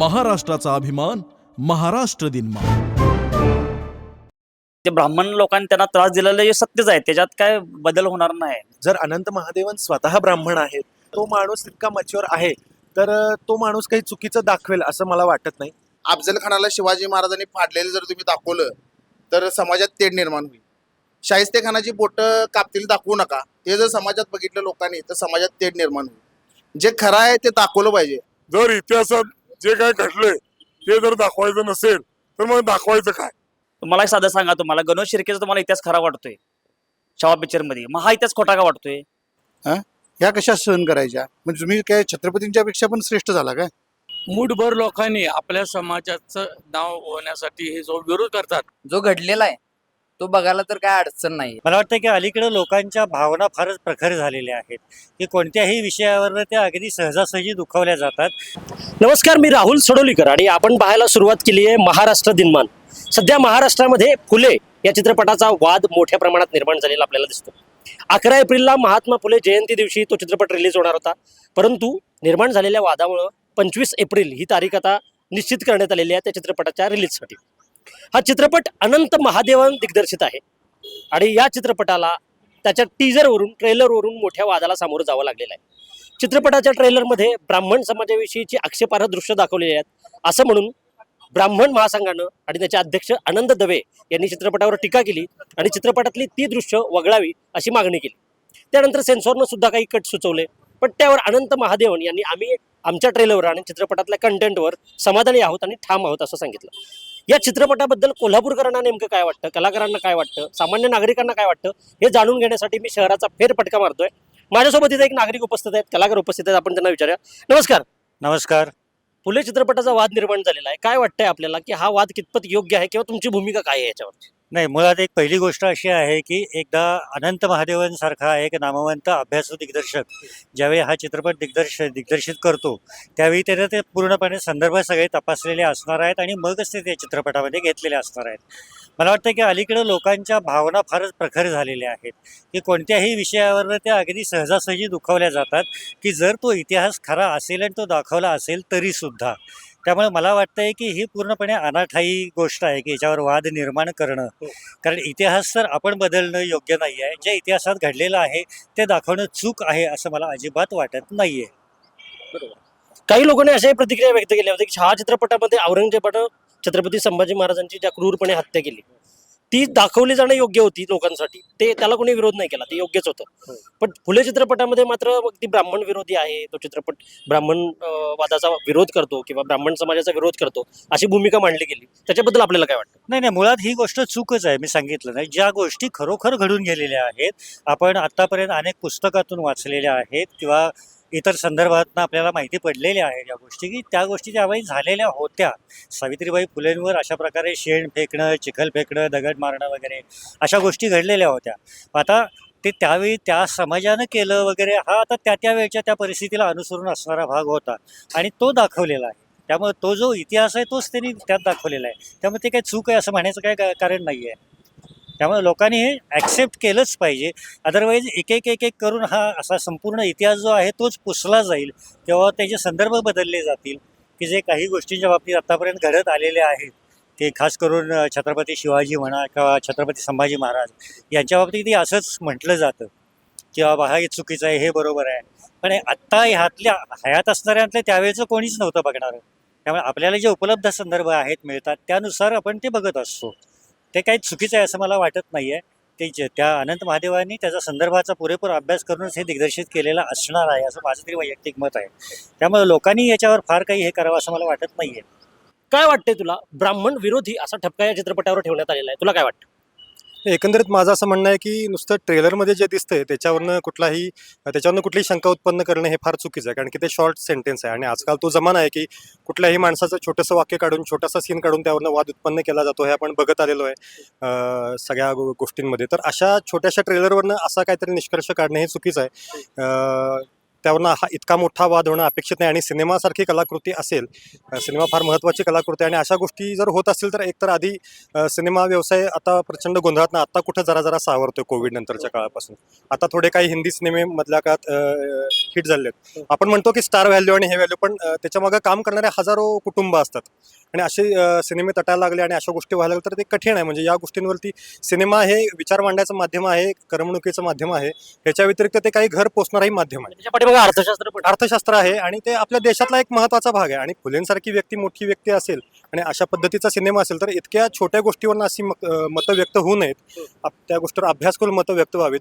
महाराष्ट्राचा अभिमान महाराष्ट्र दिनमा ते ब्राह्मण लोकांनी त्यांना त्रास दिलेलं हे सत्यच आहे त्याच्यात काय बदल होणार नाही. जर अनंत महादेवन स्वतः ब्राह्मण आहेत तो माणूस इतका मच्युअर आहे तर तो माणूस काही चुकीचं दाखवेल असं मला वाटत नाही. अफजल खानाला शिवाजी महाराजांनी फाडलेलं जर तुम्ही दाखवलं तर समाजात तेढ निर्माण होईल. शाहिस्ते खानाची बोटं कापतील दाखवू नका. ते जर समाजात बघितलं लोकांनी तर समाजात तेढ निर्माण होईल. जे खरं आहे ते दाखवलं पाहिजे. जर इतिहासात जे काय घडलंय ते जर दाखवायचं नसेल तर मग दाखवायचं काय? तुम्हाला एक साधं सांगा तुम्हाला गणोज शिर्केचा तुम्हाला इतिहास खरा वाटतोय? शावा पिक्चरमध्ये. मग हा इतिहास खोटा का वाटतोय? ह्या कशा सहन करायच्या? म्हणजे तुम्ही काय छत्रपतींच्या पेक्षा पण श्रेष्ठ झाला काय? मूठभर लोकांनी आपल्या समाजाचं नाव होण्यासाठी हे जो विरोध करतात जो घडलेला आहे तो बघायला तर काय अडचण नाही. मला वाटतं की अलीकडे लोकांच्या भावना फारच प्रखर झालेल्या आहेत की कोणत्याही विषयावर त्या अगदी सहजासहजी दुखावल्या जातात. नमस्कार मी राहुल सडोलीकर आणि आपण पाहायला सुरुवात केली आहे महाराष्ट्र दिनमान. सध्या महाराष्ट्रामध्ये फुले या चित्रपटाचा वाद मोठ्या प्रमाणात निर्माण झालेला आपल्याला दिसतो. अकरा एप्रिलला महात्मा फुले जयंती दिवशी तो चित्रपट रिलीज होणार होता. परंतु निर्माण झालेल्या वादामुळं पंचवीस एप्रिल ही तारीख आता निश्चित करण्यात आलेली आहे त्या चित्रपटाच्या रिलीजसाठी. हा चित्रपट अनंत महादेवन दिग्दर्शित आहे. आणि या चित्रपटाला त्याच्या टीजरवरून ट्रेलरवरून मोठ्या वादाला सामोरं जावं लागलेलं आहे. चित्रपटाच्या ट्रेलरमध्ये ब्राह्मण समाजाविषयीची आक्षेपार्ह दृश्य दाखवलेली आहेत. असं म्हणून ब्राह्मण महासंघानं आणि त्याचे अध्यक्ष आनंद दवे यांनी चित्रपटावर टीका केली आणि चित्रपटातली ती दृश्य वगळावी अशी मागणी केली. त्यानंतर सेन्सॉरनं सुद्धा काही कट सुचवले पण त्यावर अनंत महादेवन यांनी आम्ही आमच्या ट्रेलरवर आणि चित्रपटातल्या कंटेंटवर समाधानी आहोत आणि ठाम आहोत असं सांगितलं. या चित्रपटाबद्दल कोल्हापूरकरांना नेमकं काय वाटतं? कलाकारांना काय वाटतं? सामान्य नागरिकांना काय वाटतं? हे जाणून घेण्यासाठी मी शहराचा फेरफटका मारतोय. माझ्यासोबत इथे एक नागरिक उपस्थित आहेत कलाकार उपस्थित आहेत आपण त्यांना विचारूया. नमस्कार. नमस्कार. फुले चित्रपटाचा वाद निर्माण झालेला आहे. काय वाटतंय आपल्याला की हा वाद कितपत योग्य आहे किंवा तुमची भूमिका काय आहे याच्यावर नाही मुळात एक पहिली गोष्ट अशी आहे की एकदा अनंत महादेवांसारखा एक नामवंत अभ्यासू दिग्दर्शक ज्यावेळी हा चित्रपट दिग्दर्श दिग्दर्शित करतो त्यावेळी त्याने ते पूर्णपणे संदर्भ सगळे तपासलेले असणार आहेत आणि मगच ते त्या चित्रपटामध्ये घेतलेले असणार आहेत. मला वाटतं की अलीकडे लोकांच्या भावना फारच प्रखर झालेल्या आहेत की कोणत्याही विषयावर त्या अगदी सहजासहजी दुखावल्या जातात की जर तो इतिहास खरा असेल आणि तो दाखवला असेल तरीसुद्धा. त्यामुळे मला वाटतंय की ही पूर्णपणे अनाठाई गोष्ट आहे की याच्यावर वाद निर्माण करणं. कारण इतिहास तर आपण बदलणं योग्य नाही आहे जे इतिहासात घडलेलं आहे ते दाखवणं चूक आहे असं मला अजिबात वाटत नाही आहे काही लोकांनी अशाही प्रतिक्रिया व्यक्त केल्या होत्या की हा चित्रपटामध्ये औरंगजेबानं छत्रपती संभाजी महाराजांची ज्या क्रूरपणे हत्या केली ती दाखवली जाणं योग्य होती लोकांसाठी ते त्याला कोणी विरोध नाही केला ते योग्यच होतं. पण फुले चित्रपटामध्ये मात्र ती ब्राह्मण विरोधी आहे तो चित्रपट ब्राह्मण वादाचा विरोध करतो किंवा ब्राह्मण समाजाचा विरोध करतो अशी भूमिका मांडली गेली. त्याच्याबद्दल आपल्याला काय वाटतं? नाही नाही मुळात ही गोष्ट चूकच आहे मी सांगितलं नाही. ज्या गोष्टी खरोखर घडून गेलेल्या आहेत आपण आतापर्यंत अनेक पुस्तकातून वाचलेल्या आहेत किंवा इतर संदर्भातनं आपल्याला माहिती पडलेल्या आहे या गोष्टी की त्या गोष्टी ज्यावेळी झालेल्या होत्या सावित्रीबाई फुलेंवर अशा प्रकारे शेण फेकणं चिखल फेकणं दगड मारणं वगैरे अशा गोष्टी घडलेल्या होत्या. आता ते त्यावेळी त्या समाजानं केलं वगैरे हा आता त्या त्या वेळच्या त्या परिस्थितीला अनुसरून असणारा भाग होता आणि तो दाखवलेला आहे. त्यामुळे तो जो इतिहास आहे तोच त्यांनी त्यात दाखवलेला आहे. त्यामुळे ते काही चूक आहे असं म्हणायचं काय कारण नाही आहे त्यामुळे लोकांनी हे ॲक्सेप्ट केलंच पाहिजे. अदरवाईज एक एक एक एक करून हा असा संपूर्ण इतिहास जो आहे तोच पुसला जाईल तेव्हा त्याचे संदर्भ बदलले जातील की जे काही गोष्टींच्या बाबतीत आत्तापर्यंत घडत आलेले आहेत ते खास करून छत्रपती शिवाजी म्हणा किंवा छत्रपती संभाजी महाराज यांच्या बाबतीत ते असंच म्हटलं जातं की बाबा हा हे चुकीचं आहे हे बरोबर आहे. पण आत्ता ह्यातल्या हयात असणाऱ्यातलं त्यावेळेचं कोणीच नव्हतं बघणारं. त्यामुळे आपल्याला जे उपलब्ध संदर्भ आहेत मिळतात त्यानुसार आपण ते बघत असतो. ते काही चुकीचं आहे असं मला वाटत नाही आहे ते त्या अनंत महादेवांनी त्याचा संदर्भाचा पुरेपूर अभ्यास करूनच हे दिग्दर्शित केलेला असणार आहे असं माझं तरी वैयक्तिक मत आहे. त्यामुळे लोकांनी याच्यावर फार काही हे करावं असं मला वाटत नाही आहे काय वाटतंय तुला? ब्राह्मण विरोधी असा ठपका या चित्रपटावर ठेवण्यात आलेला आहे. तुला काय वाटतं? एकंदरीत माझं असं म्हणणं आहे की नुसतं ट्रेलरमध्ये जे दिसतंय त्याच्यावरनं कुठलाही त्याच्यावरनं कुठलीही शंका उत्पन्न करणं हे फार चुकीचं आहे. कारण की ते शॉर्ट सेंटेन्स आहे. आणि आजकाल तो जमाना आहे की कुठल्याही माणसाचं छोटंसं वाक्य काढून छोटासा सीन काढून त्यावरनं वाद उत्पन्न केला जातो हे आपण बघत आलेलो आहे सगळ्या गो- गोष्टींमध्ये. तर अशा छोट्याशा ट्रेलरवरनं असा काहीतरी निष्कर्ष काढणं हे चुकीचं आहे. त्यावरनं हा इतका मोठा वाद होणं अपेक्षित नाही. आणि सिनेमासारखी कलाकृती असेल सिनेमा फार महत्त्वाची कलाकृती आणि अशा गोष्टी जर होत असतील तर एकतर आधी सिनेमा व्यवसाय आता प्रचंड गोंधळात ना आता कुठं जरा जरा सावरतोय कोविड नंतरच्या काळापासून. आता थोडे काही हिंदी सिनेमे मधल्या काळात हिट झाले आहेत. आपण म्हणतो की स्टार व्हॅल्यू आणि हे व्हॅल्यू पण त्याच्या त्याच्यामागं काम करणारे हजारो कुटुंब असतात. आणि असे सिनेमे तटायला लागले आणि अशा गोष्टी व्हायला लागल्या तर ते कठीण आहे. म्हणजे या गोष्टींवरती सिनेमा हे विचार मांडण्याचं माध्यम आहे करमणुकीचं माध्यम आहे. ह्याच्या व्यतिरिक्त ते काही घर पोचणारही माध्यम आहे. त्याच्या पाठीमागे अर्थशास्त्र पण अर्थशास्त्र आहे आणि ते आपल्या देशातला एक महत्त्वाचा भाग आहे. आणि फुलेंसारखी व्यक्ती मोठी व्यक्ती असेल आणि अशा पद्धतीचा सिनेमा असेल तर इतक्या छोट्या गोष्टीवरनं अशी मत व्यक्त होऊ नयेत. त्या गोष्टीवर अभ्यास करून मतं व्यक्त व्हावीत.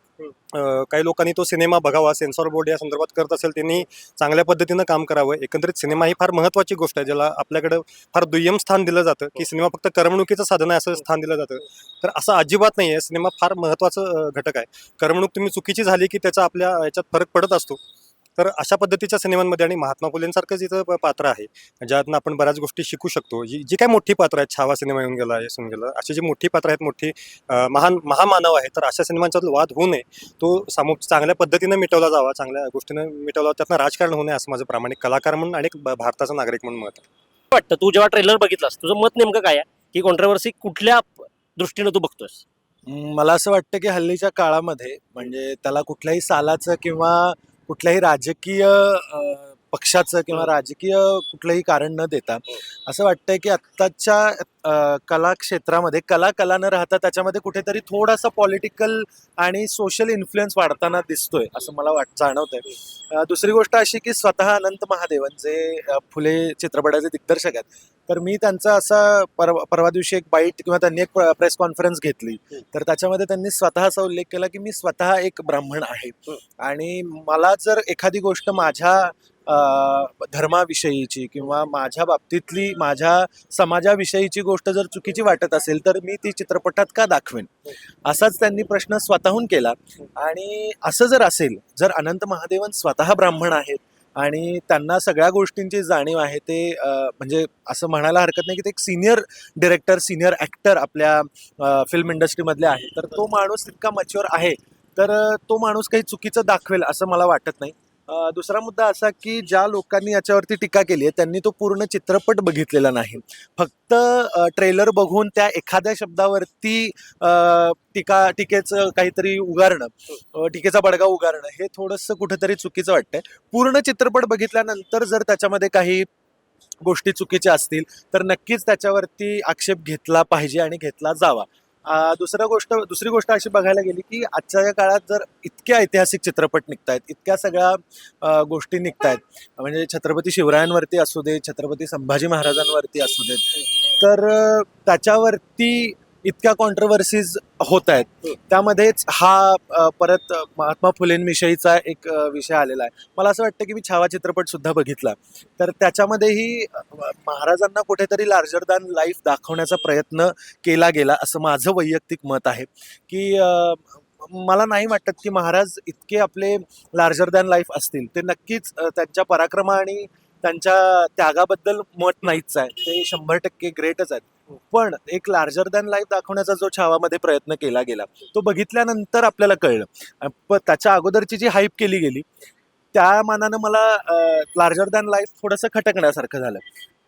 काही लोकांनी तो सिनेमा बघावा सेन्सॉर बोर्ड या संदर्भात करत असेल त्यांनी चांगल्या पद्धतीनं काम करावं. एकंदरीत सिनेमा ही फार महत्त्वाची गोष्ट आहे ज्याला आपल्याकडं फार दुय्यम स्थान दिलं जातं की सिनेमा फक्त करमणुकीचं साधन आहे असं स्थान दिलं जातं. तर असं अजिबात नाही आहे. सिनेमा फार महत्त्वाचं घटक आहे. करमणूक तुम्ही चुकीची झाली की त्याचा आपल्या याच्यात फरक पडत असतो. तर अशा पद्धतीच्या सिनेमांमध्ये आणि महात्मा फुलेंसारखंच इथं पात्र आहे ज्यातनं आपण बऱ्याच गोष्टी शिकू शकतो. जी जी काय मोठी पात्र आहेत छावा सिनेमा येऊन गेला येऊन गेला अशी जी मोठी पात्र आहेत मोठी महान महामानव आहे तर अशा सिनेमांच्यात वाद होऊ नये. तो सामो चांगल्या पद्धतीनं मिटवला जावा चांगल्या गोष्टीनं मिटवला त्यातनं राजकारण होऊ नये असं माझं प्रामाणिक कलाकार म्हणून आणि भारताचा नागरिक म्हणून मत आहे. वाटतं? तू जेव्हा ट्रेलर बघितलास तुझं मत नेमकं काय आहे? ही कॉन्ट्रवर्सी कुठल्या दृष्टीनं तू बघतोस मला असं वाटतं की हल्लीच्या काळामध्ये म्हणजे त्याला कुठल्याही सालाचं किंवा कुठल्याही राजकीय अ, पक्षाचं किंवा राजकीय कुठलंही कारण न देता असं वाटतंय की आत्ताच्या कला क्षेत्रामध्ये कला कला न राहता त्याच्यामध्ये कुठेतरी थोडासा पॉलिटिकल आणि सोशल इन्फ्लुएन्स वाढताना दिसतोय असं मला वाट जाणवतंय. दुसरी गोष्ट अशी की स्वतः अनंत महादेवन जे फुले चित्रपटाचे दिग्दर्शक आहेत तर मी त्यांचा असा परवा परवा दिवशी एक बाईट किंवा त्यांनी एक प्रेस कॉन्फरन्स घेतली. तर त्याच्यामध्ये त्यांनी स्वतः असा उल्लेख केला की मी स्वतः एक ब्राह्मण आहे. आणि मला जर एखादी गोष्ट माझ्या धर्माविषयीची किंवा माझ्या बाबतीतली माझ्या समाजाविषयीची गोष्ट जर चुकीची वाटत असेल तर मी ती चित्रपटात का दाखवेन? असाच त्यांनी प्रश्न स्वतःहून केला. आणि असं जर असेल जर अनंत महादेवन स्वतः ब्राह्मण आहेत आणि त्यांना सगळ्या गोष्टींची जाणीव आहे ते म्हणजे असं म्हणायला हरकत नाही की ते एक सिनियर डिरेक्टर सिनियर ॲक्टर आपल्या फिल्म इंडस्ट्रीमधले आहे तर तो माणूस इतका मच्युअर आहे तर तो माणूस काही चुकीचं दाखवेल असं मला वाटत नाही. दुसरा मुद्दा असा की ज्या लोकांनी याच्यावरती टीका केली आहे त्यांनी तो पूर्ण चित्रपट बघितलेला नाही. फक्त ट्रेलर बघून त्या एखाद्या शब्दावरती टीका टीकेचं काहीतरी उगारणं टीकेचा बडगा उगारणं हे थोडंसं कुठंतरी चुकीचं वाटतंय. पूर्ण चित्रपट बघितल्यानंतर जर त्याच्यामध्ये काही गोष्टी चुकीच्या असतील तर नक्कीच त्याच्यावरती आक्षेप घेतला पाहिजे आणि घेतला जावा. दुसरा गोष्ट दुसरी गोष्ट अशी बघायला गेली की आजच्या या काळात जर इतक्या ऐतिहासिक चित्रपट निघतायत इतक्या सगळ्या गोष्टी निघतायत म्हणजे छत्रपती शिवरायांवरती असू दे छत्रपती संभाजी महाराजांवरती असू देत तर त्याच्यावरती इतक्या कॉन्ट्रोवर्सीज होत आहेत. त्यामध्येच हा अ, परत महात्मा फुलेंविषयीचा एक अ, विषय आलेला आहे. मला असं वाटतं की मी छावा चित्रपट सुद्धा बघितला. तर त्याच्यामध्येही अ, महाराजांना कुठेतरी लार्जर दॅन लाईफ दाखवण्याचा प्रयत्न केला गेला असं माझं वैयक्तिक मत आहे. की अ, मला नाही वाटत की महाराज इतके आपले लार्जर दॅन लाईफ असतील. ते नक्कीच अ, त्यांच्या पराक्रमा आणि त्यांच्या त्यागाबद्दल मत नाहीच आहे. ते शंभर टक्के ग्रेटच आहेत. पण एक लार्जर दॅन लाईफ दाखवण्याचा जो छावामध्ये प्रयत्न केला गेला तो बघितल्यानंतर आपल्याला कळलं. प त्याच्या अगोदरची जी हाईप केली गेली त्या मानानं मला लार्जर दॅन लाईफ थोडंसं खटकण्यासारखं झालं.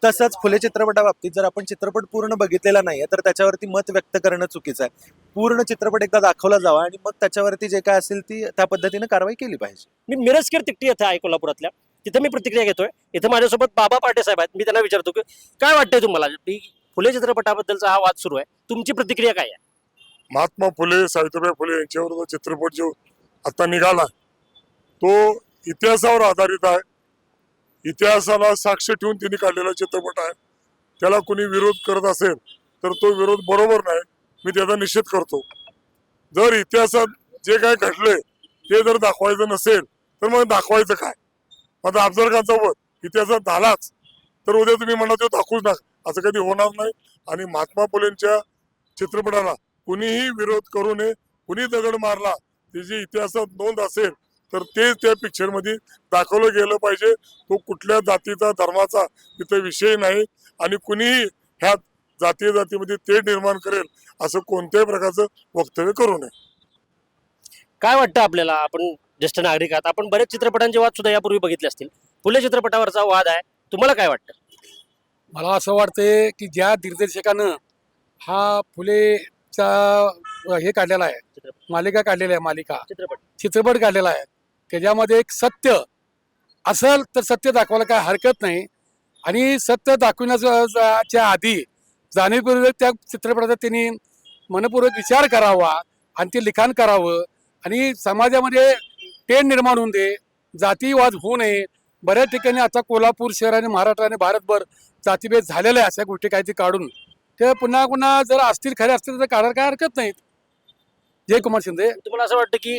तसंच फुले चित्रपटाबाबतीत जर आपण चित्रपट पूर्ण बघितलेला नाही आहे तर त्याच्यावरती मत व्यक्त करणं चुकीचं आहे. पूर्ण चित्रपट एकदा दाखवला जावा आणि मग त्याच्यावरती जे काय असेल ती त्या पद्धतीनं कारवाई केली पाहिजे. मी मिरजकीर तिकटी येथे आहे कोल्हापुरातल्या. तिथे मी प्रतिक्रिया घेतोय. इथे माझ्यासोबत बाबा पाटे साहेब आहेत. मी त्यांना विचारतो की काय वाटतंय तुम्हाला? फुले चित्रपटाबद्दलचा हा वाद सुरू आहे. तुमची प्रतिक्रिया काय आहे? महात्मा फुले सावित्रीबाई फुले यांच्यावर जो चित्रपट जो आता निघाला तो इतिहासावर आधारित आहे. इतिहासाला साक्ष ठेवून तिने काढलेला चित्रपट आहे. त्याला कोणी विरोध करत असेल तर तो विरोध बरोबर नाही मी त्याचा निषेध करतो. जर इतिहासात जे काय घडले ते जर दाखवायचं नसेल तर मग दाखवायचं काय? आता अफजल खानचा वध इतिहासात झालाच तर उद्या तुम्ही म्हणा तो दाखवूच नका असं कधी होणार नाही. आणि महात्मा फुलेंच्या चित्रपटाला कुणीही विरोध करू नये कुणी दगड मारला त्याची इतिहासात नोंद असेल तर ते त्या पिक्चरमध्ये दाखवलं गेलं पाहिजे. तो कुठल्या जातीचा धर्माचा तिथे विषय नाही. आणि कुणीही ह्या जातीय जातीमध्ये ते निर्माण करेल असं कोणत्याही प्रकारचं वक्तव्य करू नये. काय वाटतं आपल्याला? आपण ज्येष्ठ नागरिक आहात. आपण बरेच चित्रपटांचे वाद सुद्धा यापूर्वी बघितले असतील. फुले चित्रपटावरचा वाद आहे. तुम्हाला काय वाटतं? मला असं वाटतंय की ज्या दिग्दर्शकानं हा फुलेचा हे काढलेला आहे मालिका काढलेली आहे मालिका. चित्रपट. चित्रपट काढलेला आहे. त्याच्यामध्ये एक सत्य असल तर सत्य दाखवायला काय हरकत नाही. आणि सत्य दाखवण्याच्या आधी जाणीवपूर्वक त्या चित्रपटाचा त्यांनी मनपूर्वक विचार करावा आणि ते लिखाण करावं. आणि समाजामध्ये पेन निर्माण होऊन दे जातीवाद होऊ नये बऱ्याच ठिकाणी आता कोल्हापूर शहर आणि महाराष्ट्र आणि भारतभर जातीभेद झालेला आहे अशा गोष्टी काही ते काढून. ते पुन्हा पुन्हा जर असतील खरे असतील तर काढायला काय हरकत नाही जय कुमार शिंदे. तुम्हाला असं वाटतं की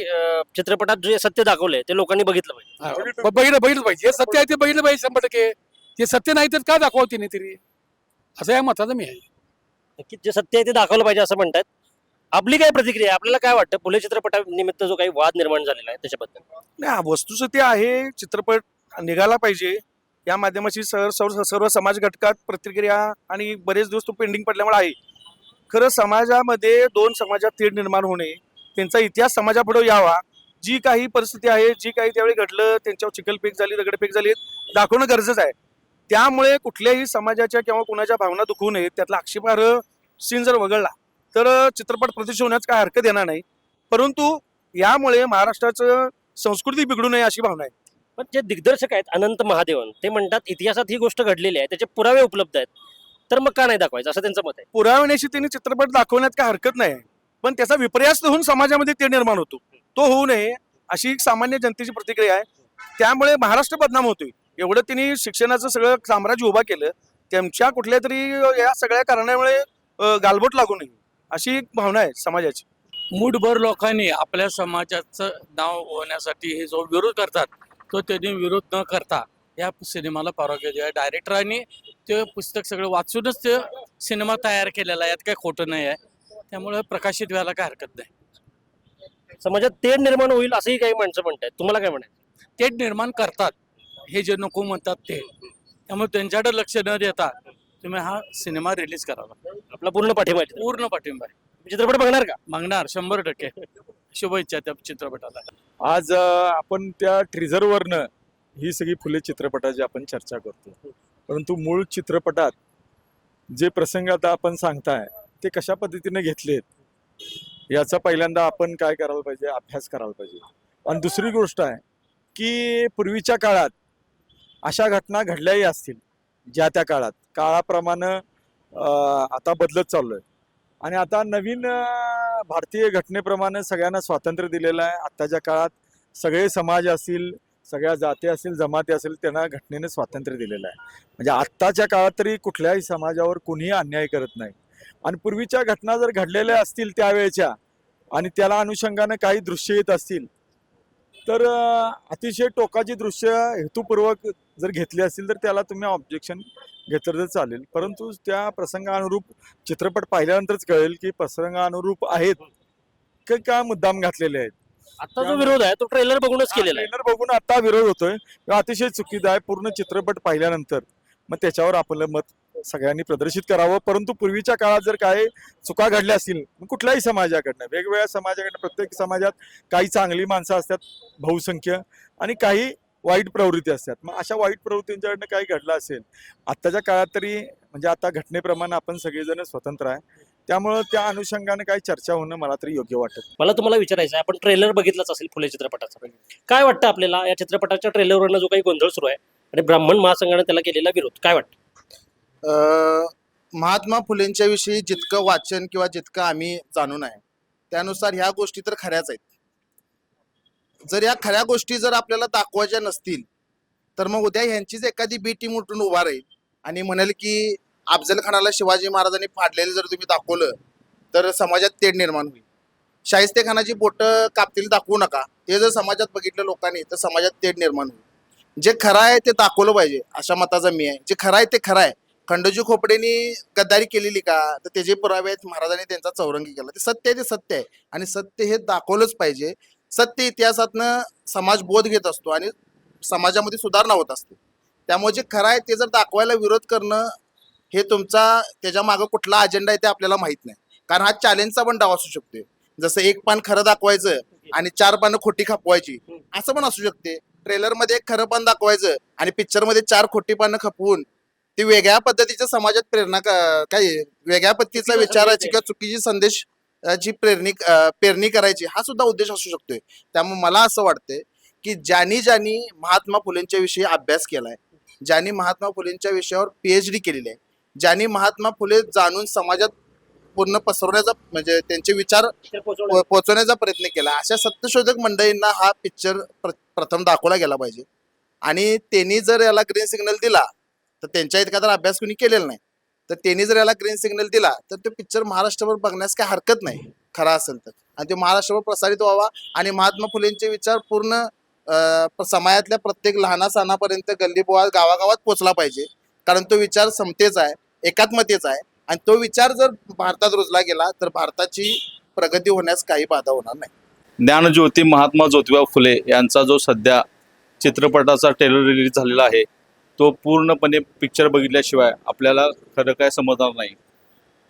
चित्रपटात जे सत्य दाखवलंय ते लोकांनी बघितलं पाहिजे? हा, बघितलं. बघितलं पाहिजे. जे सत्य आहे ते बघितलं पाहिजे शंभर टक्के. जे सत्य नाही तर का दाखवावं तिने तरी? असं या मताचं मी आहे. की जे सत्य आहे ते दाखवलं पाहिजे असं म्हणतात. आपली काय प्रतिक्रिया आहे? आपल्याला काय वाटतं? फुले चित्रपटानिमित्त जो काही वाद निर्माण झालेला आहे त्याच्याबद्दल? नाही वस्तुस्थिती आहे. चित्रपट निघाला पाहिजे. या माध्यमाची सर सर्व सर्व समाज घटकात प्रतिक्रिया आणि बरेच दिवस तो पेंडिंग पडल्यामुळे आहे. खरं समाजामध्ये दोन समाजात तीड निर्माण होणे त्यांचा इतिहास समाजापुढे यावा. जी काही परिस्थिती आहे जी काही त्यावेळी घडलं त्यांच्यावर चिखलफेक झाली दगडफेक झाली दाखवणं गरजेचं आहे. त्यामुळे कुठल्याही समाजाच्या किंवा कुणाच्या भावना दुखवू नये त्यातला आक्षेपार्ह सीन जर वगळला तर चित्रपट प्रदर्शन होण्यास काय हरकत येणार नाही. परंतु यामुळे महाराष्ट्राचं संस्कृती बिघडू नये अशी भावना आहे. पण जे दिग्दर्शक आहेत अनंत महादेवन ते म्हणतात इतिहासात ही गोष्ट घडलेली आहे त्याचे पुरावे उपलब्ध आहेत. तर मग का नाही दाखवायचं? असं त्यांचं मत आहे. पुरावण्याशी त्यांनी चित्रपट दाखवण्यात काय हरकत नाही. पण त्याचा विपर्यास होऊन समाजामध्ये ते निर्माण होतो. तो होऊ नये अशी एक सामान्य जनतेची प्रतिक्रिया आहे. त्यामुळे महाराष्ट्र बदनाम होतोय. एवढं त्यांनी शिक्षणाचं सगळं साम्राज्य उभा केलं. त्यांच्या कुठल्या तरी या सगळ्या कारणामुळे गालबोट लागू नये अशी एक भावना आहे समाजाची. मूठभर लोकांनी आपल्या समाजाचं नाव होण्यासाठी हे जो विरोध करतात तो त्यांनी विरोध न करता या सिनेमाला परवानगी द्या डायरेक्टरांनी ते पुस्तक सगळं वाचूनच ते सिनेमा तयार केलेला आहे. यात काही खोटं नाही आहे. त्यामुळे प्रकाशित व्हायला काय हरकत नाही. समाजात तेढ निर्माण होईल असंही काही माणसं म्हणतात तुम्हाला काय म्हणायचं? ते निर्माण करतात. हे जे नको म्हणतात ते. त्यामुळे त्यांच्याकडे लक्ष न देता तुम्ही हा सिनेमा रिलीज करावा. आपला पूर्ण पाठिंबा आहे. पूर्ण पाठिंबा आहे. चित्रपट बघणार का? मागणार शंभर टक्के. शुभेच्छा त्या चित्रपटाला. आज आपण त्या ट्रिझरवरनं ही सगळी फुले चित्रपटाची आपण चर्चा करतो. परंतु मूळ चित्रपटात जे प्रसंग आता आपण सांगताय ते कशा पद्धतीने घेतलेत याचा पहिल्यांदा आपण काय करायला पाहिजे अभ्यास करायला पाहिजे. आणि दुसरी गोष्ट आहे की पूर्वीच्या काळात अशा घटना घडल्याही असतील ज्या त्या काळात. काळाप्रमाणे आता बदलत चाललोय. आणि आता नवीन भारतीय घटनेप्रमाणे सगळ्यांना स्वातंत्र्य दिलेलं आहे. आत्ताच्या काळात सगळे समाज असतील सगळ्या जाती असतील जमाती असतील त्यांना घटनेने स्वातंत्र्य दिलेलं आहे. म्हणजे आत्ताच्या काळात तरी कुठल्याही समाजावर कुणीही अन्याय करत नाही. आणि पूर्वीच्या घटना जर घडलेल्या असतील त्यावेळेच्या आणि त्याला अनुषंगाने काही दृश्य येत असतील तर अतिशय टोकाची दृश्य हेतुपूर्वक जर घेतली असतील तर त्याला तुम्ही ऑब्जेक्शन घेतलं तर चालेल. परंतु त्या प्रसंगानुरूप चित्रपट पाहिल्यानंतरच कळेल की प्रसंगानुरूप आहेत की का मुद्दाम घातलेले आहेत. आता जो विरोध आहे तो ट्रेलर बघूनच केलेला आहे. ट्रेलर बघून आता विरोध होतोय. अतिशय चुकीचा आहे पूर्ण चित्रपट पाहिल्यानंतर. मग त्याच्यावर आपलं मत सगळ्यांनी प्रदर्शित करावं. परंतु पूर्वीच्या काळात जर काही चुका घडल्या असतील मग कुठल्याही समाजाकडनं वेगवेगळ्या समाजाकडनं प्रत्येक समाजात काही चांगली माणसं असतात बहुसंख्य आणि काही वाईट प्रवृत्ती असतात. मग अशा वाईट प्रवृत्तींच्याकडनं काही घडलं असेल आत्ताच्या काळात तरी म्हणजे आता घटनेप्रमाणे आपण सगळेजण स्वतंत्र आहे. त्यामुळं त्या अनुषंगाने काही चर्चा होणं मला तरी योग्य वाटत मला तुम्हाला विचारायचं आहे आपण ट्रेलर बघितलाच असेल फुले चित्रपटाचा. काय वाटतं आपल्याला? या चित्रपटाच्या ट्रेलरवरनं जो काही गोंधळ सुरू आहे आणि ब्राह्मण महासंघाने त्याला केलेला विरोध काय वाटतं? महात्मा फुलेंच्या विषयी जितकं वाचन किंवा जितकं आम्ही जाणून आहे त्यानुसार ह्या गोष्टी तर खऱ्याच आहेत. जर या खऱ्या गोष्टी जर आपल्याला दाखवायच्या नसतील तर मग उद्या ह्यांचीच एखादी बी टीम उठून उभा राहील आणि म्हणेल की अफजल खानाला शिवाजी महाराजांनी फाडलेलं जर तुम्ही दाखवलं तर समाजात तेढ निर्माण होईल. शाहिस्ते खानाची बोटं कापतील दाखवू नका. ते जर समाजात बघितलं लोकांनी तर समाजात तेढ निर्माण होईल. जे खरं आहे ते दाखवलं पाहिजे अशा मताचा मी आहे. जे खरं आहे ते खरं आहे. खंडोजी खोपडेनी गद्दारी केलेली का? तर त्याचे पुरावे आहेत महाराजांनी त्यांचा चौरंगी केला. ते सत्य आहे ते सत्य आहे. आणि सत्य हे दाखवलंच पाहिजे. सत्य इतिहासातनं समाज बोध घेत असतो आणि समाजामध्ये सुधारणा होत असते. त्यामुळे जे खरं आहे ते जर दाखवायला विरोध करणं हे तुमचा त्याच्या मागं कुठला अजेंडा आहे ते आपल्याला माहीत नाही. कारण हा चॅलेंजचा पण डाव असू शकतो. जसं एक पान खरं दाखवायचं आणि चार पानं खोटी खपवायची असं पण असू शकते. ट्रेलरमध्ये एक खरं पान दाखवायचं आणि पिक्चरमध्ये चार खोटी पानं खपवून ती वेगळ्या पद्धतीच्या समाजात प्रेरणा क- काय आहे, वेगळ्या पद्धतीचा विचाराची किंवा चुकीची संदेश ची प्रेरणी पेरणी करायची हा सुद्धा उद्देश असू शकतोय. त्यामुळे मला असं वाटतंय की ज्यांनी ज्यांनी महात्मा फुलेंच्या विषयी अभ्यास केलाय ज्यांनी महात्मा फुलेंच्या विषयावर पीएचडी केलेली आहे ज्यांनी महात्मा फुले जाणून समाजात पूर्ण पसरवण्याचा म्हणजे त्यांचे विचार पोहोचवण्याचा प्रयत्न केला. अशा सत्यशोधक मंडळींना हा पिक्चर प्रथम दाखवला गेला पाहिजे. आणि त्यांनी जर याला ग्रीन सिग्नल दिला तर त्यांच्या इतका तर अभ्यास कुणी केलेला नाही. तर त्यांनी जर याला ग्रीन सिग्नल दिला तर तो पिक्चर महाराष्ट्रभर बघण्यास काही हरकत नाही खरा असेल तर. आणि तो महाराष्ट्रभर प्रसारित व्हावा आणि महात्मा फुलेंचे विचार पूर्ण समाजातल्या प्रत्येक लहाना सणापर्यंत गल्लीबोवा गावागावात पोचला पाहिजे. कारण तो विचार समतेचा आहे एकात्मतेचा आहे. आणि तो विचार जर भारतात रुजला गेला तर भारताची प्रगती होण्यास काही बाधा होणार नाही. ज्ञानज्योती महात्मा ज्योतिबा फुले यांचा जो सध्या चित्रपटाचा ट्रेलर रिलीज झालेला आहे तो पूर्णपणे पिक्चर बघितल्याशिवाय आपल्याला खरं काय समजणार नाही.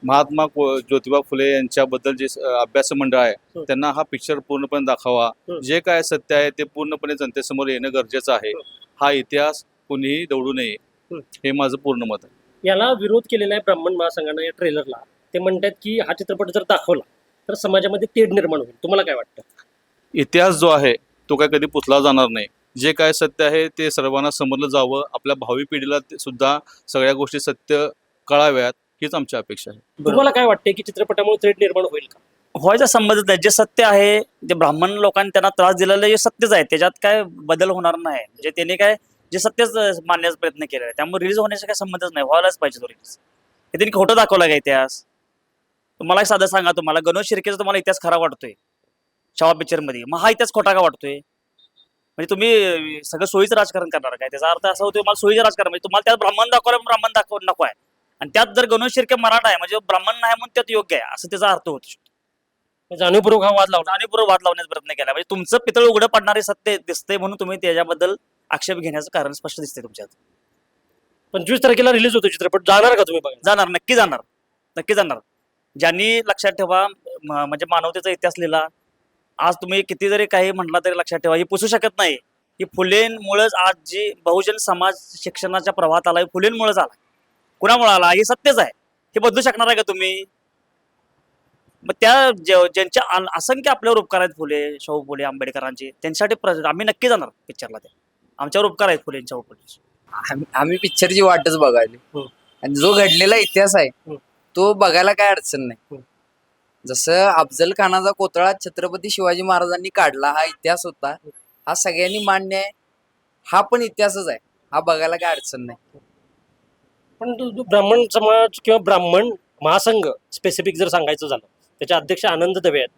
महात्मा ज्योतिबा फुले यांच्याबद्दल जे अभ्यास मंडळ आहे हं. त्यांना हा पिक्चर पूर्णपणे दाखवा. हं. जे काय सत्य आहे ते पूर्णपणे जनतेसमोर येणं गरजेचं आहे. हा. इतिहास कुणीही दौडू नये. हं. हे माझं पूर्ण मत आहे. याला विरोध केलेला आहे ब्राह्मण महासंघानं या ट्रेलरला ते म्हणतात की हा चित्रपट जर दाखवला तर समाजामध्ये तेढ निर्माण होईल. तुम्हाला काय वाटतं? इतिहास जो आहे तो काय कधी पुसला जाणार नाही. जे काय सत्य आहे ते सर्वांना समजलं जावं. आपल्या भावी पिढीला सुद्धा सगळ्या गोष्टी सत्य कळाव्यात हीच आमची अपेक्षा आहे. तुम्हाला काय वाटते की चित्रपटामुळे तेढ निर्माण होईल का? व्हायचा संबंधच नाही. जे सत्य आहे जे ब्राह्मण लोकांनी त्यांना त्रास दिलेलं जे सत्यच आहे. त्याच्यात काय बदल होणार नाही. म्हणजे त्यांनी काय जे सत्यच मांडण्याचा प्रयत्न केलेला आहे. त्यामुळे रिलीज होण्याचा काही संबंधच नाही. व्हायलाच पाहिजे तो रिलीज हे त्यांनी खोटं दाखवला का इतिहास? तुम्हाला एक साधं सांगा तुम्हाला. गणोश शिर्केचा तुम्हाला इतिहास खरा वाटतोय. शावा पिक्चरमध्ये. मग हा इतिहास खोटा का वाटतोय? म्हणजे तुम्ही सगळं सोयीचं राजकारण करणार काय? त्याचा अर्थ असा होतो मला सोयीचं राजकारण म्हणजे तुम्हाला त्यात ब्राह्मण दाखवलं ब्राह्मण दाखव नको आहे. आणि त्यात जर गणोश शिर्के मराठा आहे म्हणजे ब्राह्मण नाही म्हणून त्यात योग्य आहे असं त्याचा अर्थ होतो जाणीवपूर्वक हा वाद लावला. जाणीवपूर्वक वाद लावण्याचा प्रयत्न केला. म्हणजे तुमचं पितळ उघडं पडणारे सत्य दिसतंय म्हणून तुम्ही त्याच्याबद्दल आक्षेप घेण्याचं कारण स्पष्ट दिसते तुमच्यात. पंचवीस तारखेला रिलीज होतो चित्रपट. जाणार का तुम्ही बघा जाणार नक्की जाणार. नक्की जाणार. ज्यांनी लक्षात ठेवा म्हणजे मानवतेचा इतिहास लिहिला आज तुम्ही किती जरी काही म्हटला तरी लक्षात ठेवा. ही पुसू शकत नाही. ही फुलेंमुळेच आज जी बहुजन समाज शिक्षणाच्या प्रवाहात आला फुलेंमुळेच आला. कुणामुळे आला? हे सत्यच आहे. हे बदलू शकणार आहे का तुम्ही? मग त्या ज्यांच्या असंख्य आपल्यावर उपकार आहेत फुले शाहू फुले आंबेडकरांचे त्यांच्यासाठी आम्ही नक्की जाणार पिक्चरला ते. आमच्यावर उपकार आहेत फुलेंच्या फुलेंचे आम्ही- आम्ही पिक्चरची वाटच बघायली. हं. आणि जो घडलेला इतिहास आहे हं. तो बघायला काय अडचण नाही. हं. जसं अफजल खानाचा कोतळा छत्रपती शिवाजी महाराजांनी काढला हा इतिहास होता. हा सगळ्यांनी मान्य आहे. हा पण इतिहासच आहे. हा बघायला काय अडचण नाही. पण तो- तो ब्राह्मण समाज किंवा ब्राह्मण महासंघ स्पेसिफिक जर सांगायचं झालं त्याचे अध्यक्ष आनंद दवे आहेत.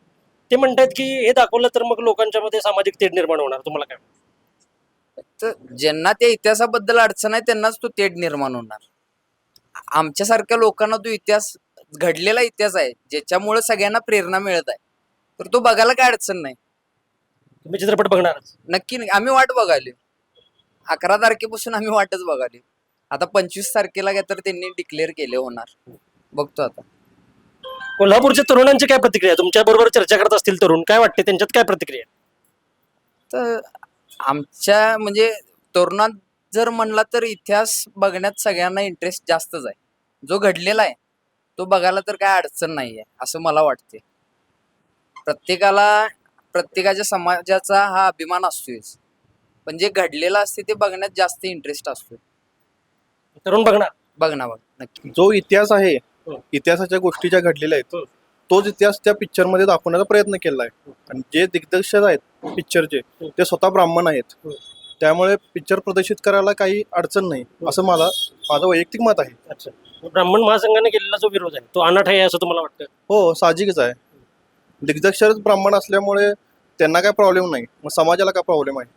ते म्हणतात की हे दाखवलं तर मग लोकांच्या मध्ये सामाजिक तेढ निर्माण होणार. तुम्हाला काय वाटतं? तर ज्यांना त्या इतिहासाबद्दल अडचण आहे त्यांनाच तो तेढ निर्माण होणार. आमच्यासारख्या लोकांना तो इतिहास घडलेला इतिहास आहे ज्याच्यामुळे सगळ्यांना प्रेरणा मिळत आहे. तर तो बघायला काय अडचण नाही. तुम्ही चित्रपट बघणारच. नक्की नाही. आम्ही वाट बघाली. अकरा तारखेपासून आम्ही वाटच बघाली. आता पंचवीस तारखेला काय तर त्यांनी डिक्लेअर केले होणार. बघतो आता. कोल्हापूरच्या तरुणांची काय प्रतिक्रिया? तुमच्या बरोबर चर्चा करत असतील तरुण काय वाटते? त्यांच्यात काय प्रतिक्रिया? तर आमच्या म्हणजे तरुणात जर म्हणला तर इतिहास बघण्यात सगळ्यांना इंटरेस्ट जास्तच आहे. जो घडलेला आहे तो बघायला तर काय अडचण नाही आहे असं मला वाटते प्रत्येकाला प्रत्येकाच्या समाजाचा हा अभिमान असतोच पण जे घडलेलं असते ते बघण्यात जास्त इंटरेस्ट असतो तरुण बघणार. बघ ना बघ नक्की. जो इतिहास आहे हो. इतिहासाच्या गोष्टी ज्या घडलेल्या आहेत हो. तोच इतिहास त्या पिक्चरमध्ये दाखवण्याचा प्रयत्न केला आहे. आणि जे दिग्दर्शक आहेत पिक्चरचे हो. ते स्वतः ब्राह्मण आहेत. हो. त्यामुळे पिक्चर प्रदर्शित करायला काही अडचण नाही असं मला माझं वैयक्तिक मत आहे. अच्छा. ब्राह्मण महासंघाने केलेला जो विरोध आहे तो अनाठ आहे असं तुम्हाला वाटतं? हो साहजिकच आहे. दिग्दर्शकच ब्राह्मण असल्यामुळे त्यांना काय प्रॉब्लेम नाही मग समाजाला काय प्रॉब्लेम आहे?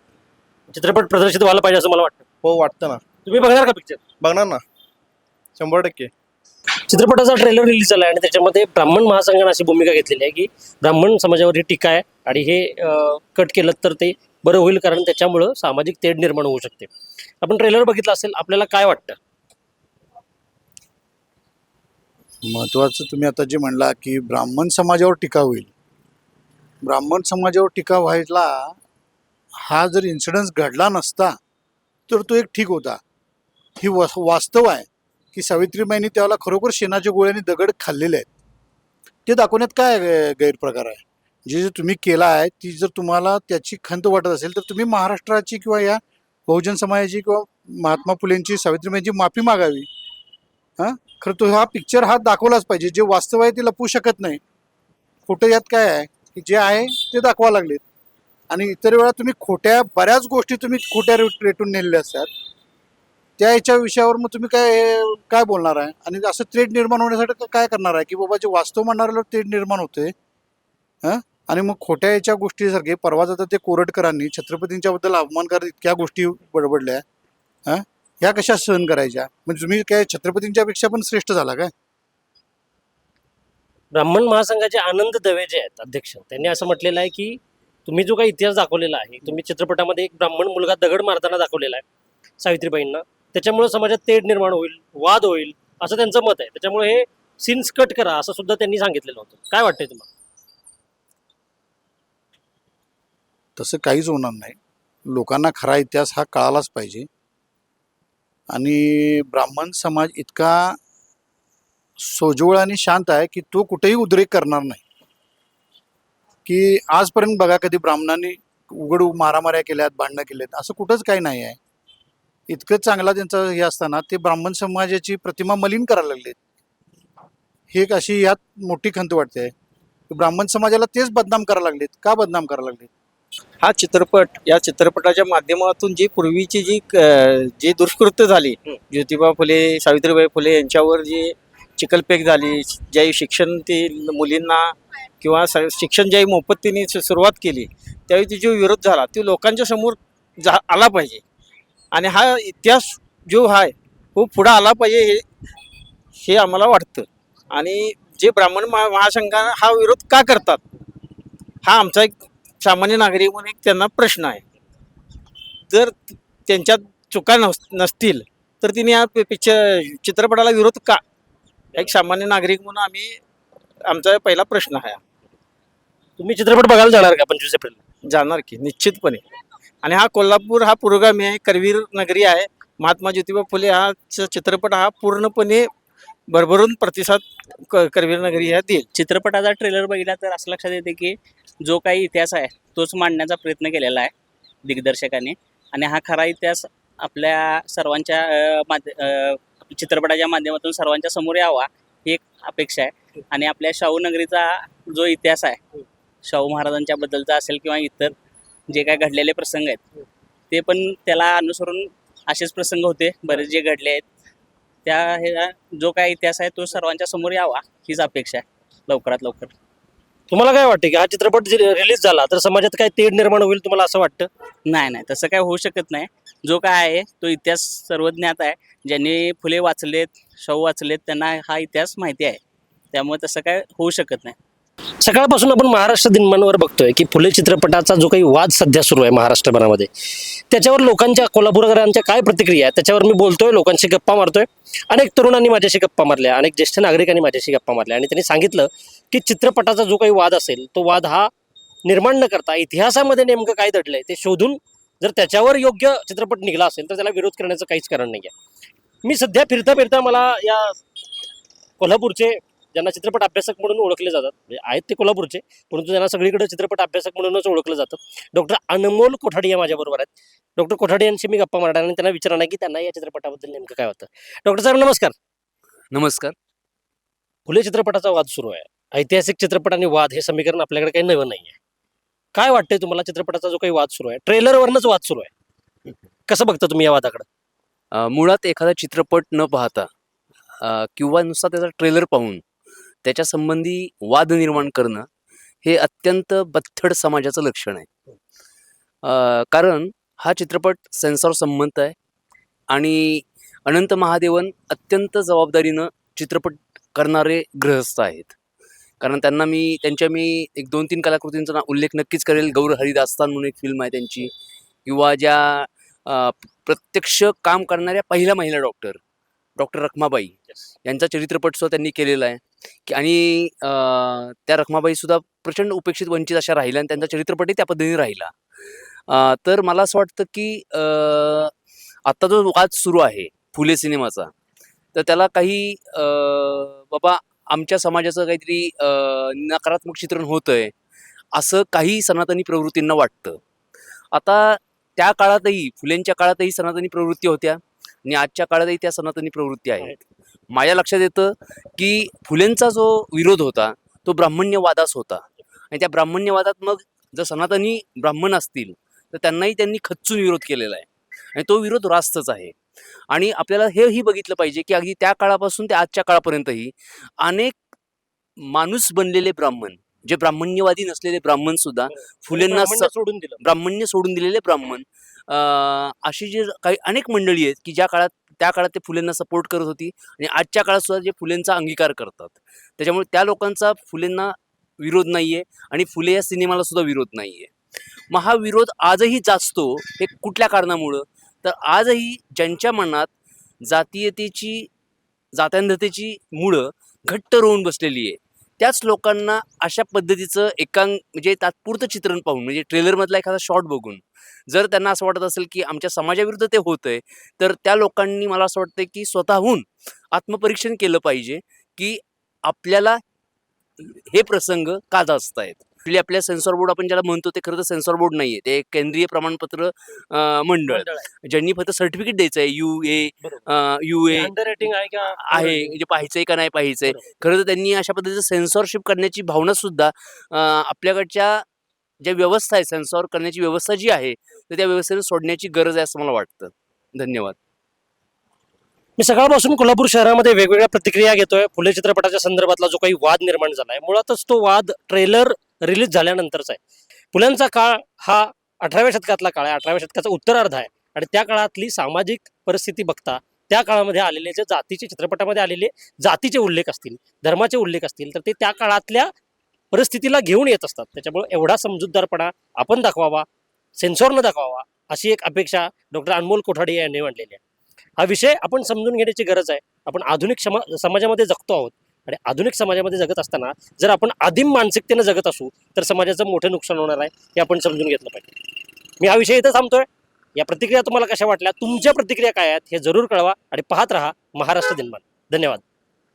चित्रपट प्रदर्शित व्हायला पाहिजे असं मला वाटतं. हो वाटतं ना. तुम्ही बघणार का पिक्चर बघणार ना. शंभर टक्के. चित्रपटाचा ट्रेलर रिलीज झाला आणि त्याच्यामध्ये ब्राह्मण महासंघाने अशी भूमिका घेतलेली आहे की ब्राह्मण समाजावर ही टीका आहे आणि हे कट केलं तर ते बरं होईल कारण त्याच्यामुळं सामाजिक तेढ निर्माण होऊ शकते. आपण ट्रेलर बघितलं असेल आपल्याला काय वाटतं? महत्त्वाचं तुम्ही आता जे म्हणला की ब्राह्मण समाजावर टीका होईल. ब्राह्मण समाजावर टीका व्हायला हा जर इन्सिडन्स घडला नसता तर तो एक ठीक होता. ही वा वास्तव आहे की सावित्रीबाईंनी त्याला खरोखर शेणाच्या गोळ्याने दगड खाल्लेले आहेत. ते दाखवण्यात काय गैरप्रकार आहे? जे जे तुम्ही केला आहे ती जर तुम्हाला त्याची खंत वाटत असेल तर तुम्ही महाराष्ट्राची किंवा या बहुजन समाजाची किंवा महात्मा फुलेंची सावित्रीबाईंची माफी मागावी. हां? खरं तो हा पिक्चर हा दाखवलाच पाहिजे. जे वास्तव आहे ते लपवू शकत नाही. खोटं यात काय आहे? की जे आहे ते दाखवा लागलेत. आणि इतर वेळा तुम्ही खोट्या बऱ्याच गोष्टी तुम्ही खोट्या रेट रेटून नेलेल्या असतात. त्या याच्या विषयावर मग तुम्ही काय काय बोलणार आहे? आणि असं त्रेड निर्माण होण्यासाठी काय करणार आहे? की बाबा जे वास्तव म्हणणाऱ्याला त्रेड निर्माण होते हां? आणि मग खोट्या याच्या गोष्टीसारखे परवा जातात ते कोरटकरांनी छत्रपतींच्याबद्दल अपमानकारक इतक्या गोष्टी बडबडल्या हां? ह्या कशा सहन करायच्या? म्हणजे तुम्ही काय छत्रपतींच्या पेक्षा पण श्रेष्ठ झाला काय? ब्राह्मण महासंघाचे आनंद दवे जे आहेत अध्यक्ष त्यांनी असं म्हटलेलं आहे की तुम्ही जो काही इतिहास दाखवलेला आहे तुम्ही चित्रपटामध्ये एक ब्राह्मण मुलगा दगड मारताना दाखवलेला आहे सावित्रीबाईंना. त्याच्यामुळे समाजात तेढ निर्माण होईल वाद होईल असं त्यांचं मत आहे. त्याच्यामुळे हे सीन्स कट करा असं सुद्धा त्यांनी सांगितलेलं होतं. काय वाटतंय तुम्हाला? तसं काहीच होणार नाही. लोकांना खरा इतिहास हा कळालाच पाहिजे. आणि ब्राह्मण समाज इतका सोजवळ आणि शांत आहे की तो कुठेही उद्रेक करणार नाही. की आजपर्यंत बघा कधी ब्राह्मणांनी उघड मारामाऱ्या केल्यात भांडणं केल्यात असं कुठंच काही नाही आहे. इतकं चांगला त्यांचं हे असताना ते ब्राह्मण समाजाची प्रतिमा मलिन करायला लागलेत. हे एक अशी यात मोठी खंत वाटते. ब्राह्मण समाजाला तेच बदनाम करायला लागलेत. का बदनाम करायला लागलेत? हा चित्रपट या चित्रपटाच्या माध्यमातून जी पूर्वीची जी जी दुष्कृत्य झाली ज्योतिबा फुले सावित्रीबाई फुले यांच्यावर जी चिकलपेक झाली ज्यावेळी शिक्षण ती मुलींना किंवा शिक्षण ज्यावेळी मोफत तिने सु- सुरुवात केली त्यावेळी ती जो विरोध झाला तो लोकांच्या समोर जा आला पाहिजे. आणि हा इतिहास जो आहे तो पुढं आला पाहिजे हे हे आम्हाला वाटतं. आणि जे ब्राह्मण महा महासंघ हा विरोध का करतात? हा आमचा एक सामान्य नागरिक म्हणून एक त्यांना प्रश्न आहे. जर त्यांच्यात चुका नस नसतील तर तिने या पिक्चर चित्रपटाला विरोध का? एक सामान्य नागरिक म्हणून आम्ही आमचा पहिला प्रश्न आहे. तुम्ही चित्रपट बघायला जाणार का पंचवीस एप्रिल? जाणार की निश्चितपणे. आणि हा कोल्हापूर हा पुरोगामी आहे करवीर नगरी आहे. महात्मा ज्योतिबा फुले हा चित्रपट हा पूर्णपणे भरभरून प्रतिसाद क- करवीर नगरी ह्या देईल. चित्रपटाचा ट्रेलर बघितला तर असं लक्षात येते की जो काही इतिहास आहे तोच मांडण्याचा प्रयत्न केलेला आहे दिग्दर्शकाने. आणि हा खरा इतिहास आपल्या सर्वांच्या माध्य चित्रपटाच्या माध्यमातून सर्वांच्या समोर यावा ही एक अपेक्षा आहे. आणि आपल्या शाहू नगरीचा जो इतिहास आहे शाहू महाराजांच्या बद्दलचा असेल किंवा इतर जे काय घडलेले प्रसंग आहेत ते पण त्याला अनुसरून असेच प्रसंग होते बरेच जे घडले आहेत. त्या हे जो काय इतिहास आहे तो सर्वांच्या समोर यावा हीच अपेक्षा आहे. लवकरात लवकर. तुम्हाला काय वाटतं की हा चित्रपट रिलीज झाला तर समाजात काय तेढ निर्माण होईल तुम्हाला असं वाटतं? नाही नाही तसं काय होऊ शकत नाही. जो काय आहे तो इतिहास सर्वज्ञात आहे. ज्यांनी फुले वाचलेत शाहू वाचलेत त्यांना हा इतिहास माहिती आहे. त्यामुळे तसं काय होऊ शकत नाही. सकाळपासून आपण महाराष्ट्र दिनमानवर बघतोय की फुले चित्रपटाचा जो काही वाद सध्या सुरू आहे महाराष्ट्रभरामध्ये त्याच्यावर लोकांच्या कोल्हापूरकरांच्या काय प्रतिक्रिया आहे? त्याच्यावर मी बोलतोय लोकांशी गप्पा मारतोय. अनेक तरुणांनी माझ्याशी गप्पा मारल्या अनेक ज्येष्ठ नागरिकांनी माझ्याशी गप्पा मारल्या आणि त्यांनी सांगितलं की चित्रपटाचा जो काही वाद असेल तो वाद हा निर्माण न करता इतिहासामध्ये नेमकं काय दडलंय ते शोधून जर त्याच्यावर योग्य चित्रपट निघाला असेल तर त्याला विरोध करण्याचं काहीच कारण नाही आहे मी सध्या फिरता फिरता मला या कोल्हापूरचे ज्यांना चित्रपट अभ्यासक म्हणून ओळखले जातात म्हणजे आहेत ते कोल्हापूरचे परंतु त्यांना सगळीकडे चित्रपट अभ्यासक म्हणूनच ओळखलं जातं. डॉक्टर अनमोल कोठाडी या माझ्याबरोबर आहेत. डॉक्टर कोठाडी यांची मी गप्पा मारणार आणि त्यांना विचारणार की त्यांना या चित्रपटाबद्दल नेमकं काय होतं डॉक्टर साहेब नमस्कार. नमस्कार. फुले चित्रपटाचा वाद सुरू आहे. ऐतिहासिक चित्रपट आणि वाद हे समीकरण आपल्याकडे काही नवं नाही आहे काय वाटतंय तुम्हाला चित्रपटाचा जो काही वाद सुरू आहे? ट्रेलरवरनच वाद सुरू आहे. कसं बघता तुम्ही या वादाकडे? मुळात एखादा चित्रपट न पाहता किंवा नुसता त्याचा ट्रेलर पाहून त्याच्या संबंधी वाद निर्माण करणं हे अत्यंत बथ्थड समाजाचं लक्षण आहे. कारण हा चित्रपट सेन्सॉर संबंध आहे आणि अनंत महादेवन अत्यंत जबाबदारीनं चित्रपट करणारे गृहस्थ आहेत. कारण त्यांना मी त्यांच्या मी एक दोन तीन कलाकृतींचा ना उल्लेख नक्कीच करेल. गौर हरिदास्तान म्हणून एक फिल्म आहे त्यांची किंवा ज्या प्रत्यक्ष काम करणाऱ्या पहिल्या महिला डॉक्टर डॉक्टर रखमाबाई यांचा चरित्रपट सुद्धा त्यांनी केलेला आहे. की आणि त्या रखमाबाई सुद्धा प्रचंड उपेक्षित वंचित अशा राहिल्या आणि त्यांचा चरित्रपटही त्या पद्धतीने राहिला. तर मला असं वाटतं की आत्ता जो वाद सुरू आहे फुले सिनेमाचा तर त्याला काही बाबा आमच्या समाजाचं काहीतरी नकारात्मक चित्रण होतंय असं काही सनातनी प्रवृत्तींना वाटतं. आता त्या काळातही फुलेंच्या काळातही सनातनी प्रवृत्ती होत्या. आणि आजच्या काळातही त्या सनातनी प्रवृत्ती आहेत माझ्या लक्षात येतं की फुलेंचा जो विरोध होता तो ब्राह्मण्यवादास होता. आणि त्या ब्राह्मण्यवादात मग जर सनातनी ब्राह्मण असतील तर त्यांनाही त्यांनी खच्चून विरोध केलेला आहे. आणि तो विरोध रास्तच आहे. आणि आपल्याला हेही बघितलं पाहिजे की अगदी त्या काळापासून ते आजच्या काळापर्यंतही अनेक माणूस बनलेले ब्राह्मण जे ब्राह्मण्यवादी नसलेले ब्राह्मण सुद्धा फुलेंना ब्राह्मण्य स- सोडून दिलं. ब्राह्मण्य सोडून दिलेले ब्राह्मण अशी जे काही अनेक मंडळी आहेत की ज्या काळात त्या काळात ते फुलेंना सपोर्ट करत होती आणि आजच्या काळात सुद्धा जे फुलेंचा अंगीकार करतात. त्याच्यामुळे त्या लोकांचा फुलेंना विरोध नाही आहे आणि फुले या सिनेमाला सुद्धा विरोध आहे मग हा विरोध आजही जाचतो हे कुठल्या कारणामुळं? तर आजही ज्यांच्या मनात जातीयतेची जात्यांधतेची मुळं घट्ट रोवून बसलेली आहे त्याच लोकांना अशा पद्धतीचं एकांग म्हणजे तात्पुरतं चित्रण पाहून म्हणजे ट्रेलरमधला एखादा शॉट बघून जर त्यांना असं वाटत असेल की आमच्या समाजाविरुद्ध ते होतंय तर त्या लोकांनी मला असं वाटतं की स्वतःहून आत्मपरीक्षण केलं पाहिजे की आपल्याला हे प्रसंग का जास्त आहेत? आपली आपल्या सेन्सॉर बोर्ड आपण ज्याला म्हणतो ते खरं तर सेन्सॉर बोर्ड नाहीये. ते एक केंद्रीय प्रमाणपत्र मंडळ. ज्यांनी फक्त सर्टिफिकेट द्यायचं आहे यू ए यू ए आहे म्हणजे पाहायचंय का नाही पाहायचंय. खरं तर त्यांनी अशा पद्धतीचं सेन्सॉरशिप करण्याची भावना सुद्धा आपल्याकडच्या ज्या व्यवस्था आहे सेन्सॉर करण्याची व्यवस्था जी आहे तर त्या व्यवस्थेला सोडण्याची गरज आहे असं मला वाटतं. धन्यवाद. मी सकाळपासून कोल्हापूर शहरामध्ये वेगवेगळ्या प्रतिक्रिया घेतोय. फुले चित्रपटाच्या संदर्भातला जो काही वाद निर्माण झालाय मुळातच तो वाद ट्रेलर रिलीज झाल्यानंतरचा आहे. फुल्यांचा काळ हा अठराव्या शतकातला काळ आहे. अठराव्या शतकाचा उत्तरार्ध आहे. आणि त्या काळातली सामाजिक परिस्थिती बघता त्या काळामध्ये आलेले जे जातीचे चित्रपटामध्ये आलेले जातीचे उल्लेख असतील धर्माचे उल्लेख असतील तर ते त्या काळातल्या परिस्थितीला घेऊन येत असतात. त्याच्यामुळे एवढा समजूतदारपणा आपण दाखवावा सेन्सॉरनं दाखवावा अशी एक अपेक्षा डॉक्टर अनमोल कोठाडे यांनी मांडलेली आहे. हा विषय आपण समजून घेण्याची गरज आहे. आपण आधुनिक समा समाजामध्ये जगतो आहोत. आणि आधुनिक समाजामध्ये जगत असताना जर आपण आदिम मानसिकतेनं जगत असू तर समाजाचं मोठं नुकसान होणार आहे हे आपण समजून घेतलं पाहिजे. मी हा विषय इथं थांबतोय. या प्रतिक्रिया तुम्हाला कशा वाटल्या तुमच्या प्रतिक्रिया काय आहेत हे जरूर कळवा आणि पाहत राहा महाराष्ट्र दिनमान. धन्यवाद.